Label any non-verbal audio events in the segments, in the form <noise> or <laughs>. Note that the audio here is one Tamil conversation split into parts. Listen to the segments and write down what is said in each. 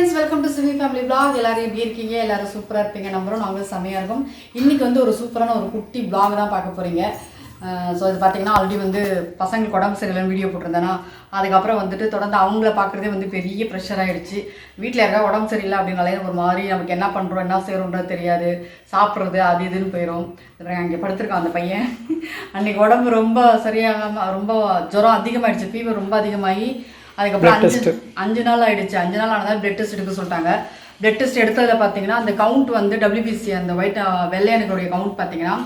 Friends welcome to CV family blog எல்லாரும் எப்படி இருக்கீங்க? எல்லாரும் சூப்பராக இருப்பீங்க. நம்புறோம் நாங்களும் செமையாக இருக்கும். இன்றைக்கி வந்து ஒரு சூப்பரான ஒரு குட்டி பிளாக் தான் பார்க்க போகிறீங்க ஸோ இது பார்த்தீங்கன்னா ஆல்ரெடி வந்து பசங்களுக்கு உடம்பு சரியில்லைன்னு வீடியோ போட்டிருந்தேன்னா அதுக்கப்புறம் வந்துட்டு தொடர்ந்து அவங்கள பார்க்குறதே வந்து பெரிய ப்ரெஷர் ஆகிடுச்சு வீட்டில் யாருக்கா உடம்பு சரியில்லை அப்படின்னாலே ஒரு மாதிரி நமக்கு என்ன பண்ணுறோம் என்ன செய்கிறோன்றது தெரியாது. சாப்பிட்றது அது இதுன்னு போயிடும் அங்கே படுத்திருக்கான் அந்த பையன். அன்றைக்கி உடம்பு ரொம்ப சரியாகாமல் ரொம்ப ஜுரம் அதிகமாகிடுச்சு ஃபீவர் ரொம்ப அதிகமாகி அதுக்கப்புறம் அஞ்சு அஞ்சு நாள் ஆயிடுச்சு. அஞ்சு நாள் ஆனதால் பிளட் டெஸ்ட் எடுக்க சொல்லிட்டாங்க. பிளட் டெஸ்ட் எடுத்ததுல பார்த்தீங்கன்னா அந்த கவுண்ட் வந்து டபிள்யூபிசி அந்த ஒயிட் வெள்ளையனுடைய கவுண்ட் பார்த்தீங்கன்னா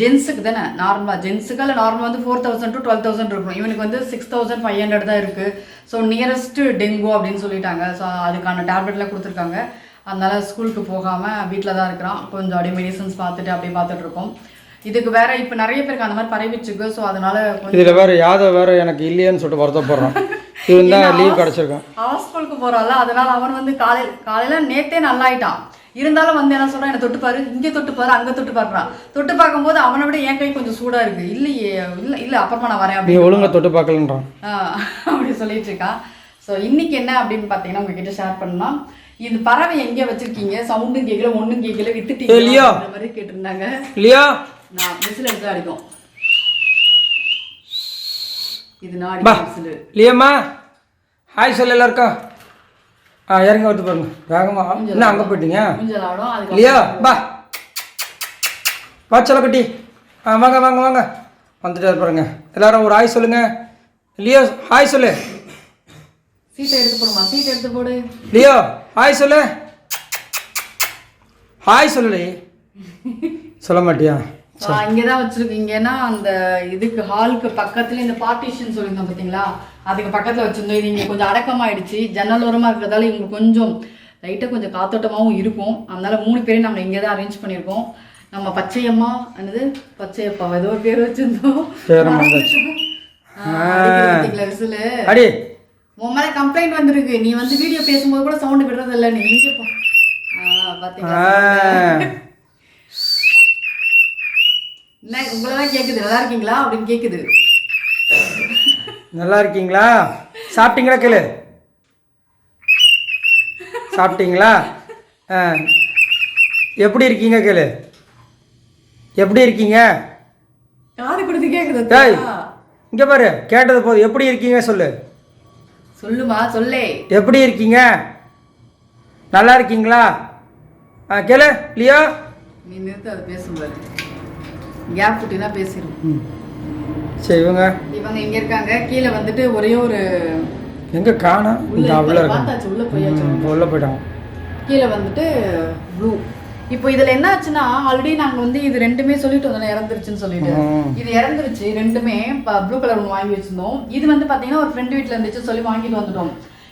ஜென்ஸுக்கு தானே நார்மலாக ஜென்ஸுக்கு இல்லை நார்மல் வந்து four thousand to twelve thousand இருக்கும். இவனுக்கு வந்து சிக்ஸ் தௌசண்ட் ஃபைவ் ஹண்ட்ரட் தான் இருக்குது ஸோ நியரஸ்ட் டெங்கு அப்படின்னு சொல்லிட்டாங்க. ஸோ அதுக்கான டேப்லெட்லாம் கொடுத்துருக்காங்க. அதனால ஸ்கூலுக்கு போகாமல் வீட்டில் தான் இருக்கிறான். கொஞ்சம் அப்படியே மெடிசன்ஸ் பார்த்துட்டு அப்படியே பார்த்துட்டு இருக்கோம். இதுக்கு வேற இப்போ நிறைய பேருக்கு அந்த மாதிரி பரவிச்சுக்கு ஸோ அதனால கொஞ்சம் இதில் வேற யாதவ் வேற எனக்கு இல்லையேன்னு சொல்லிட்டு வருத்தப்படுறான். <laughs> இவன் தான் லீவ் கிடச்சிருக்கான் அவன் ஸ்கூலுக்கு போறான்ல அதனால அவன் வந்து காலையில் காலையில நேத்தே நல்லாயிட்டான். இருந்தாலும் வந்து என்ன சொல்றான் என்ன தொட்டு பாரு இங்க தொட்டு பாரு அங்க தொட்டு பாருறான் தொட்டு பார்க்கும்போது அவனை விட என் கை கொஞ்சம் சூடா இருக்கு. இல்லையே இல்ல இல்ல அப்புறமா நான் வரேன் அப்படி ஒழுங்கா தொட்டு பார்க்கலன்றான். அப்படி சொல்லிட்டு இருக்கான் ஸோ இன்னைக்கு என்ன அப்படின்னு பார்த்தீங்கன்னா உங்ககிட்ட ஷேர் பண்ணலாம் இது பறவை எங்கே வச்சிருக்கீங்க? சவுண்டும் கேட்கல ஒன்றும் கேட்கல வித்துட்டீங்க மாதிரி கேட்டிருந்தாங்க. இல்லையா நான் விசில் எடுத்து அடிக்கும். இது நான் பா அடிக்கும் விசில் இல்லையாம்மா ஹாய் சொல்ல எல்லாருக்கும். ஆ இறங்க வந்து பாருங்க. வேகமா. என்ன அங்கே போயிட்டீங்க? இல்லையா பா. வா குட்டி ஆ வாங்க வாங்க வாங்க. வந்துட்டு பாருங்க. எல்லாரும் ஒரு ஹாய் சொல்லுங்க. இல்லையா ஹாய் சொல்லு. சீட்டை எடுத்து போடுமா? சீட்டை எடுத்து போடு. லியோ ஹாய் சொல்லு. ஹாய் சொல்லு சொல்ல மாட்டியா? இங்கே தான் வச்சிருக்கீங்க ஏன்னா அந்த இதுக்கு ஹாலுக்கு பக்கத்துல இந்த பார்ட்டிஷன் சொல்லியிருந்தோம் பார்த்தீங்களா? அதுக்கு பக்கத்தில் வச்சிருந்தோம். இது இங்கே கொஞ்சம் அடக்கமாயிடுச்சு. ஜன்னல் ஓரமாக இருக்கிறதால இவங்க கொஞ்சம் லைட்டாக கொஞ்சம் காத்தோட்டமாகவும் இருக்கும். அதனால மூணு பேரையும் நம்ம இங்கே தான் அரேஞ்ச் பண்ணியிருக்கோம். நம்ம பச்சையம்மா என்னது? பச்சையப்பா ஏதோ ஒரு பேர் வச்சிருந்தோம். விசிலு? உன் மேலே கம்ப்ளைண்ட் வந்திருக்கு. நீ வந்து வீடியோ பேசும்போது கூட சவுண்டு விடுறது இல்லை நீ எங்கே போ. ஆ என்ன உங்களை தான் கேட்குது நல்லா இருக்கீங்களா? அப்படின்னு கேட்குது நல்லா இருக்கீங்களா? சாப்பிட்டீங்களா கேளு. சாப்பிட்டீங்களா? எப்படி இருக்கீங்க கேளு. எப்படி இருக்கீங்க? காது கொடுத்து கேட்குது டேய் இங்கே பாரு கேட்டது போதும். எப்படி இருக்கீங்க சொல்லு. சொல்லுமா சொல்லே. எப்படி இருக்கீங்க? நல்லா இருக்கீங்களா? ஆ கேளு லியோ. நீ நிறுத்து அதை பேசும்போது. கேப் விட்டினா பேசிடும் ம். சரி இவங்க? இவங்க இங்க இருக்காங்க. கீழே வந்துட்டு ஒரே ஒரு எங்கே காணோம் இந்த இருக்காங்க. பார்த்தாச்சு உள்ள போயாச்சு உள்ள போயிட்டாங்க. கீழே வந்துட்டு ப்ளூ. இப்போ இதுல என்ன ஆச்சுன்னா ஆல்ரெடி நாங்க வந்து இது ரெண்டுமே சொல்லிட்டு வந்தோம் இறந்துருச்சுன்னு சொல்லிட்டு. இது இறந்துருச்சு ரெண்டுமே. ப்ளூ கலர் ஒன்று வாங்கி வச்சிருந்தோம். இது வந்து பாத்தீங்கன்னா ஒரு ஃப்ரெண்ட் வீட்ல இருந்துச்சு சொல்லி வாங்கிட்டு வந்துட்டோம்.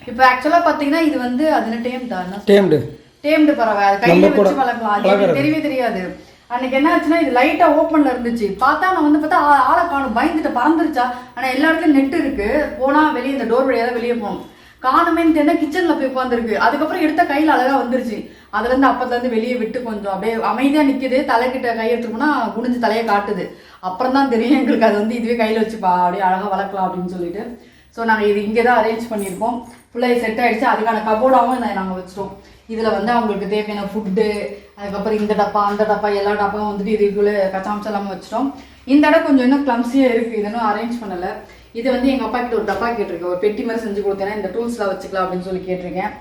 இப்போ ஆக்சுவலா பாத்தீங்கன்னா இது வந்து அது என்ன டேம் தான் டேம்டு டேம்டு அது கையில வச்சு வளர்க்கலாம். அது தெரியவே தெரியாது. அன்னைக்கு என்ன ஆச்சுன்னா இது லைட்டாக ஓப்பனில் இருந்துச்சு. பார்த்தா நான் வந்து பார்த்தா ஆ- ஆளை காணும் பயந்துட்டு பறந்துருச்சா? ஆனால் எல்லா இடத்துலையும் நெட் இருக்குது போனால் வெளியே இந்த டோர் வழியாக தான் வெளியே போகணும். காணுமேன்னு தெரியல கிச்சனில் போய் உட்காந்துருக்கு அதுக்கப்புறம் எடுத்த கையில் அழகாக வந்துருச்சு. அதுலேருந்து அப்பத்துலேருந்து வெளியே விட்டு கொஞ்சம் அப்படியே அமைதியாக நிற்கிது தலைக்கிட்ட கை எடுத்துக்கோனா குனிஞ்சு தலையை காட்டுது. அப்புறம் தான் தெரியும் எங்களுக்கு அது வந்து இதுவே கையில் வச்சுப்பா அப்படியே அழகாக வளர்க்கலாம் அப்படின்னு சொல்லிட்டு. ஸோ நாங்கள் இது இங்கே தான் அரேஞ்ச் பண்ணியிருக்கோம். ஃபுல்லாக செட் ஆகிடுச்சு அதுக்கான கபோர்டாகவும் நாங்கள் வச்சிட்டோம். இதில் வந்து அவங்களுக்கு தேவையான ஃபுட்டு அதுக்கப்புறம் இந்த டப்பா அந்த டப்பா எல்லா டப்பாவும் வந்துட்டு இதுக்குள்ளே கச்சாம்சம் எல்லாமே வச்சிட்டோம். இந்த இடம் கொஞ்சம் இன்னும் கிளம்ஸியாக இருக்குது இன்னும் அரேஞ்ச் பண்ணலை. இது வந்து எங்கள் அப்பா கிட்ட ஒரு டப்பா கேட்டிருக்கேன். ஒரு பெட்டி மாதிரி செஞ்சு கொடுத்தேன்னா இந்த டூல்ஸ்லாம் வச்சுக்கலாம் அப்படின்னு சொல்லி கேட்டிருக்கேன்.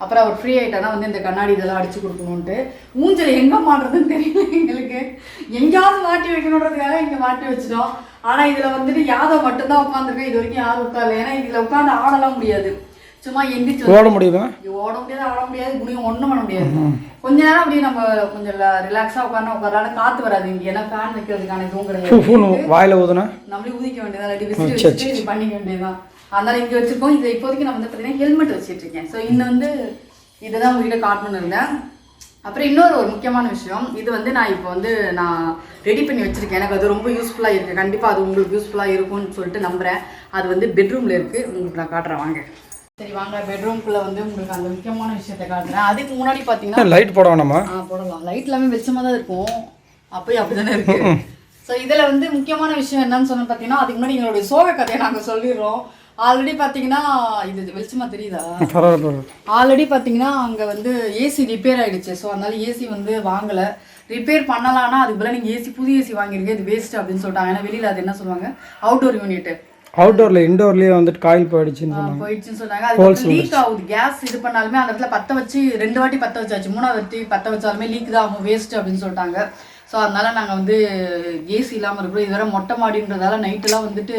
அப்புறம் அவர் ஃப்ரீ ஆகிட்டானா வந்து இந்த கண்ணாடி இதெல்லாம் அடிச்சு கொடுக்கணுன்ட்டு ஊஞ்சல் எங்கே மாட்டுறதுன்னு தெரியல எங்களுக்கு. எங்கேயாவது மாட்டி வைக்கணுன்றதுக்காக இங்கே மாட்டி வச்சிட்டோம். ஆனால் இதில் வந்துட்டு யாதவ் மட்டும்தான் உட்காந்துருக்கேன் இது வரைக்கும் யாரும் உட்காரல. ஏன்னா இதில் உட்காந்து ஆடலாம் முடியாது. சும்மா எந்திரிச்சு ஓட முடியுமா? ஓட முடியாது ஆட முடியாது குனியும் ஒன்றும் பண்ண முடியாது. கொஞ்ச நேரம் அப்படியே நம்ம கொஞ்சம் ரிலாக்ஸாக உட்காந்து உட்காரான காற்று வராது இங்கே. ஏன்னா ஃபேன் வைக்கிறதுக்கான இதுவும் கிடையாது. வாயில் ஊதுனா? நம்மளே ஊதிக்க வேண்டியதான் இல்லாட்டி விசிட்டு வச்சுட்டு இது பண்ணிக்க வேண்டியதான் அதனால இங்கே வச்சிருக்கோம். இதில் இப்போதைக்கு நான் வந்து பார்த்தீங்கன்னா ஹெல்மெட் வச்சுட்டு இருக்கேன். ஸோ இன்னும் வந்து இதுதான் உங்ககிட்ட காட்டணும்னு இருந்தேன். அப்புறம் இன்னொரு ஒரு முக்கியமான விஷயம். இது வந்து நான் இப்போ வந்து நான் ரெடி பண்ணி வச்சிருக்கேன். எனக்கு அது ரொம்ப யூஸ்ஃபுல்லாக இருக்குது கண்டிப்பாக அது உங்களுக்கு யூஸ்ஃபுல்லாக இருக்கும்னு சொல்லிட்டு நம்புகிறேன் அது வந்து பெட்ரூமில் இருக்குது உங்களுக்கு நான் காட்டுறேன். வாங்க. சரி வாங்க. பெட்ரூம்குள்ளே வந்து உங்களுக்கு அந்த முக்கியமான விஷயத்தை காட்டுறேன். அதுக்கு முன்னாடி பார்த்தீங்கன்னா லைட் போட வேணாமா ஆ போடலாம். லைட் எல்லாமே வெளிச்சமாக தான் இருக்கும். அப்பயும் அப்படிதானே இருக்கு. ஸோ இதில் வந்து முக்கியமான விஷயம் என்னன்னு சொன்ன பார்த்தீங்கன்னா அதுக்கு முன்னாடி எங்களுடைய சோக கதையை நாங்கள் சொல்லிடுறோம். ஆல்ரெடி பாத்தீங்கன்னா இது வெளிச்சமா தெரியுதா? ஆல்ரெடி பார்த்தீங்கன்னா அங்கே வந்து ஏசி ரிப்பேர் ஆயிடுச்சு. ஸோ அதனால ஏசி வந்து வாங்கலை. ரிப்பேர் பண்ணலாம்னா அதுக்கு பதிலாக நீங்கள் ஏசி புது ஏசி வாங்கிருக்கீங்க இது வேஸ்ட் அப்படின்னு சொல்லிட்டாங்க. ஏன்னா வெளியில் அது என்ன சொல்லுவாங்க? அவுட்டோர் யூனிட் அவுட்டோரில் இண்டோர்லேயே வந்துட்டு காயில் போயிடுச்சுன்னு சொன்னாங்க. போயிடுச்சுன்னு சொன்னாங்க. அது லீக் ஆகுது. கேஸ் இது பண்ணாலுமே அந்த இடத்துல பற்ற வச்சு ரெண்டு வாட்டி பற்ற வச்சாச்சு. மூணாவது வாட்டி பற்ற வச்சாலுமே லீக் தான் ஆகும். வேஸ்ட் அப்படின்னு சொல்லிட்டாங்க. ஸோ அதனால நாங்கள் வந்து ஏசி இல்லாமல் இருக்கிறோம். இது வேற மொட்டை மாடின்றதால நைட்டெல்லாம் வந்துட்டு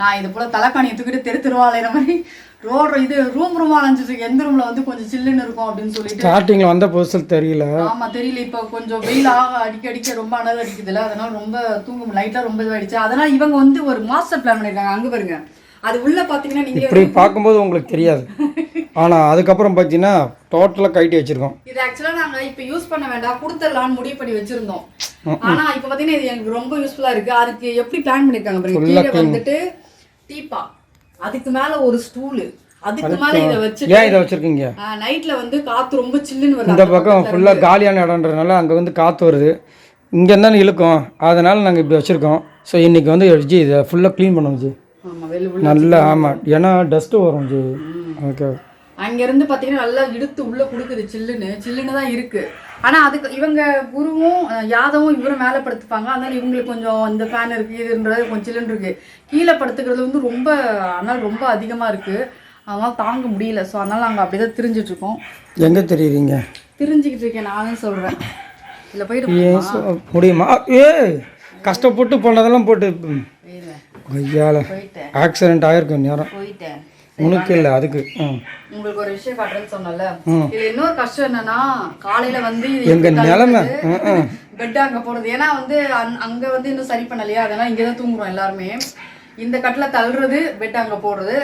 நான் இது போல் தலைக்காணியை தூக்கிட்டு தெரு தெருவாளையிற மாதிரி ரோடு இது ரூம் ரூம் அலைஞ்சிட்டு எந்த ரூம்ல வந்து கொஞ்சம் சில்லுன்னு இருக்கும் அப்படின்னு சொல்லிட்டு. ஸ்டார்டிங்கில் வந்த புதுசில் தெரியல. ஆமா தெரியல. இப்போ கொஞ்சம் வெயில் ஆக அடிக்க அடிக்க ரொம்ப அனல் அடிக்குதுல்ல. அதனால ரொம்ப தூங்க லைட்டா ரொம்ப இதுவாயிடுச்சு அதனால இவங்க வந்து ஒரு மாஸ்டர் பிளான் பண்ணிருக்காங்க. அங்க பாருங்க. அது உள்ள பாத்தீங்கன்னா நீங்க இப்படி பார்க்கும்போது உங்களுக்கு தெரியாது. ஆனால் அதுக்கப்புறம் பார்த்தீங்கன்னா டோட்டலாக கைட்டி வச்சுருக்கோம். இது ஆக்சுவலா நாங்க இப்ப யூஸ் பண்ண வேண்டாம். கொடுத்துடலாம்னு முடிவு பண்ணி வச்சிருந்தோம். ஆனா இப்ப பாத்தீங்கன்னா இது எனக்கு ரொம்ப யூஸ்ஃபுல்லா இருக்கு. அதுக்கு எப்படி பிளான் கீழே வந்துட்டு டீப்பா அதுக்கு மேல ஒரு ஸ்டூலு அதுக்கு மேல இத வச்சு ஏன் இதை வச்சுருக்கீங்க? நைட்ல வந்து காத்து ரொம்ப சில்லுன்னு வருது. இந்த பக்கம் ஃபுல்லாக காலியான இடம்ன்றதுனால அங்கே வந்து காற்று வருது. இங்கே இருந்தாலும் இழுக்கும். அதனால் நாங்கள் இப்படி வச்சுருக்கோம். ஸோ இன்றைக்கி வந்து ஜி இதை ஃபுல்லாக க்ளீன் பண்ணோம் ஜி. நல்லா ஆமாம் ஏன்னா டஸ்ட்டு வரும் ஜி. ஓகே அங்க இருந்து பாத்தீங்கன்னா நல்லா இழுத்து உள்ள குடுக்குது சில்லுன்னு. சில்லுன்னு தான் இருக்கு. ஆனா அதுக்கு இவங்க குருவும் யாதவும் இவரும் மேல படுத்துப்பாங்க. அதனால இவங்களுக்கு கொஞ்சம் இந்த ஃபேன் இருக்கு இதுன்றது கொஞ்சம் சில்லுன்னு இருக்கு. கீழே படுத்துக்கிறது வந்து ரொம்ப அனல் ரொம்ப அதிகமா இருக்கு. அதனால தாங்க முடியல. ஸோ அதனால நாங்க அப்படிதான் திரிஞ்சிட்டு இருக்கோம். எங்கே தெரியுறீங்க? திரிஞ்சுக்கிட்டு இருக்கேன் நானும் சொல்றேன். இதுல போயிட்டு முடியுமா ஏ கஷ்டப்பட்டு போனதெல்லாம் போட்டு. ஐயால ஆக்சிடென்ட் ஆகிருக்கும் நேரம் உனக்கு இல்லை அதுக்கு. உங்களுக்கு ஒரு விஷயம் காட்டுறேன்னு சொன்னல இதுல இன்னொரு கஷ்டம் என்னன்னா காலையில வந்து எங்க நிலைமை. பெட் அங்க போடுறது. ஏன்னா வந்து அங்க- வந்து இன்னும் சரி பண்ணலையா? அதனால இங்க தான் தூங்குறோம் எல்லாருமே. இந்த கட்டில தள்ளுறது பெட் அங்க போடுறது.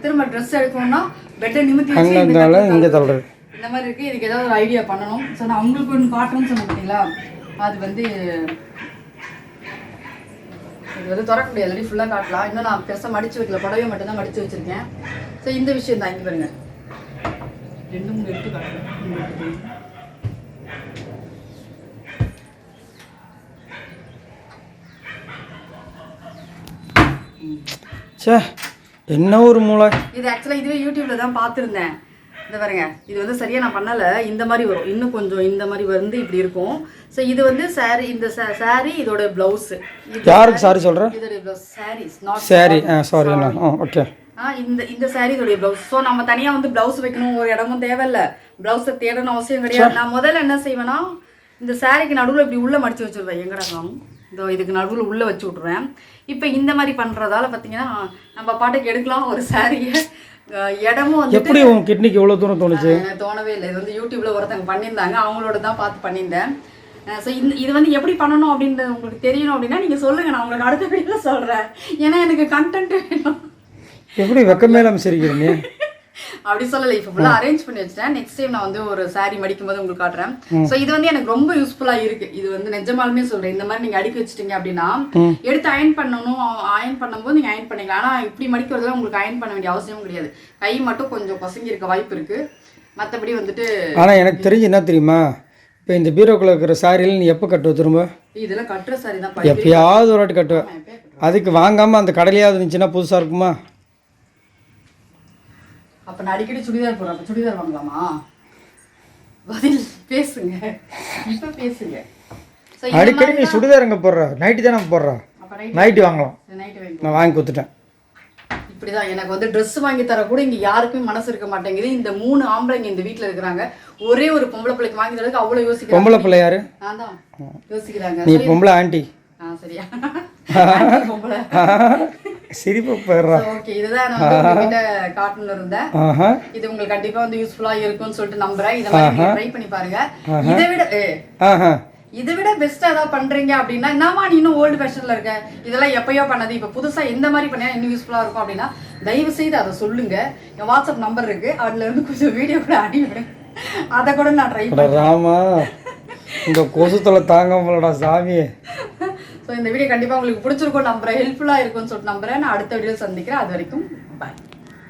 திரும்ப ட்ரெஸ் எடுக்கணும்னா பெட்டை நிமித்தி இங்கே தள்ளுறது. இந்த மாதிரி இருக்கு. இதுக்கு ஏதாவது ஒரு ஐடியா பண்ணணும். ஸோ நான் உங்களுக்கு ஒன்று காட்டுறேன்னு சொன்னேன் பார்த்தீங்களா? அது வந்து இது வந்து திறக்க முடியாது ஆல்ரெடி ஃபுல்லாக காட்டலாம். இன்னும் நான் பெருசாக மடிச்சு வைக்கல. புடவை மட்டும் தான் மடிச்சு வச்சிருக்கேன். ஸோ இந்த விஷயம் தான் இங்கே பாருங்க. ரெண்டு மூணு எடுத்து காட்டுறேன். ச்சே என்ன ஒரு மூளை? இது ஆக்சுவலாக இதுவே யூடியூப்ல தான் பார்த்துருந்தேன். இந்த பாருங்க. இது வந்து சரியா நான் பண்ணல. இந்த மாதிரி வரும். இன்னும் கொஞ்சம் இந்த மாதிரி வந்து இப்படி இருக்கும். ஸோ இது வந்து saree இந்த saree இதோட பிளவுஸ் யாருக்கு சாரி சொல்கிறேன் இதோட பிளவுஸ் சாரீஸ் நாட் சரி சாரி ஓகே ஆ இந்த இந்த saree இதோடைய பிளவுஸ் ஸோ நம்ம தனியா வந்து பிளவுஸ் வைக்கணும். ஒரு இடமும் தேவையில்ல. பிளவுஸை தேடணும் அவசியம் கிடையாது. நான் முதல்ல என்ன செய்வேன்னா இந்த சாரிக்கு நடுவுல இப்படி உள்ள மடிச்சு வச்சிருவேன். எங்கடா காணும் இதோ இதுக்கு நடுவுல உள்ள வச்சு விட்ருவேன் இப்போ இந்த மாதிரி பண்றதால பார்த்தீங்கன்னா நம்ம பாட்டுக்கு எடுக்கலாம். ஒரு சாரியை இடமும் வந்து எப்படி உன் கிட்னிக்கு இவ்வளோ தூரம் தோணுச்சு? தோணவே இல்லை. இது வந்து யூடியூப்ல ஒருத்தங்க பண்ணியிருந்தாங்க. அவங்களோட தான் பார்த்து பண்ணியிருந்தேன். ஸோ இந்த இது வந்து எப்படி பண்ணணும் அப்படின்றது உங்களுக்கு தெரியணும் அப்படின்னா நீங்க சொல்லுங்க. நான் உங்களுக்கு அடுத்த வீடியோல சொல்றேன். ஏன்னா எனக்கு கண்டென்ட் வேணும். எப்படி வெக்கமே இல்லாமல் சிரிக்கிறீங்க? அப்படி சொல்லலை. இப்போ ஃபுல்லாக அரேஞ்ச் பண்ணி வச்சிட்டேன். நெக்ஸ்ட் டைம் நான் வந்து ஒரு saree மடிக்கும் போது உங்களுக்கு காட்டுறேன். ஸோ இது வந்து எனக்கு ரொம்ப யூஸ்ஃபுல்லா இருக்கு. இது வந்து நிஜமாலுமே சொல்றேன். இந்த மாதிரி நீங்க அடுக்கி வச்சிட்டீங்க அப்படின்னா எடுத்து அயன் பண்ணணும். அயன் பண்ணும்போது நீங்க அயன் பண்ணிக்கலாம். ஆனா இப்படி மடிக்கிறதுல உங்களுக்கு அயன் பண்ண வேண்டிய அவசியமும் கிடையாது. கை மட்டும் கொஞ்சம் பசங்கி இருக்க வாய்ப்பு இருக்கு. மற்றபடி வந்துட்டு ஆனால் எனக்கு தெரிஞ்சு என்ன தெரியுமா? இப்போ இந்த பீரோக்குள்ள இருக்கிற சாரியில் நீ எப்போ கட்டுவ திரும்ப? இதெல்லாம் கட்டுற saree தான் எப்பயாவது ஒரு வாட்டி கட்டுவேன். அதுக்கு வாங்காமல் அந்த கடையிலையாவது இருந்துச்சுன்னா புதுசாக இருக்குமா? அப்ப நான் அடிக்கடி சுடிதார் போடுறேன். அப்ப சுடிதார் வாங்கலாமா? பதில் பேசுங்க. இப்ப பேசுங்க. அடிக்கடி நீ சுடிதார் எங்கே போடுற? நைட்டு தானே போடுற? நைட்டு வாங்கலாம். நான் வாங்கி கொடுத்துட்டேன். இப்படிதான். எனக்கு வந்து Dress வாங்கி தர கூட இங்க யாருக்குமே மனசு இருக்க மாட்டேங்குது. இந்த மூணு ஆம்பளைங்க இந்த வீட்ல இருக்கிறாங்க. ஒரே ஒரு பொம்பளை பிள்ளைக்கு வாங்கி தரதுக்கு அவ்வளவு யோசிக்கிறாங்க. பொம்பளை பிள்ளை யாரு? நான் தான். யோசிக்கிறாங்க. நீ பொம்பளை ஆண்டி. ஆ சரியா. பொம்பளை. <laughs> சிரிப்பு போயிடுறா ஓகே இதுதான் நான் வந்து உங்ககிட்ட காட்டணும்னு இருந்தேன் இது உங்களுக்கு கண்டிப்பா வந்து யூஸ்ஃபுல்லா இருக்கும்னு சொல்லிட்டு நம்புறேன். இதை மாதிரி ட்ரை பண்ணி பாருங்க. இதை விட இதை விட பெஸ்டா ஏதாவது பண்றீங்க அப்படின்னா என்னமா நீ இன்னும் ஓல்டு ஃபேஷன்ல இருக்க? இதெல்லாம் எப்பயோ பண்ணது. இப்ப புதுசா எந்த மாதிரி பண்ணா இன்னும் யூஸ்ஃபுல்லா இருக்கும் அப்படின்னா தயவு செய்து அதை சொல்லுங்க. என் வாட்ஸ்அப் நம்பர் இருக்கு. அதுல இருந்து கொஞ்சம் வீடியோ கூட அனுப்பிவிடுங்க அதை கூட நான் ட்ரை அட ராமா இந்த கொசு தொலை தாங்க சாமி. ஸோ இந்த வீடியோ கண்டிப்பாக உங்களுக்கு பிடிச்சிருக்கும் நம்புறேன். ஹெல்ப்ஃபுல்லாக இருக்கும்னு சொல்லிட்டு நம்புறேன். நான் அடுத்த வீடியோ சந்திக்கிறேன். அது வரைக்கும் பாய்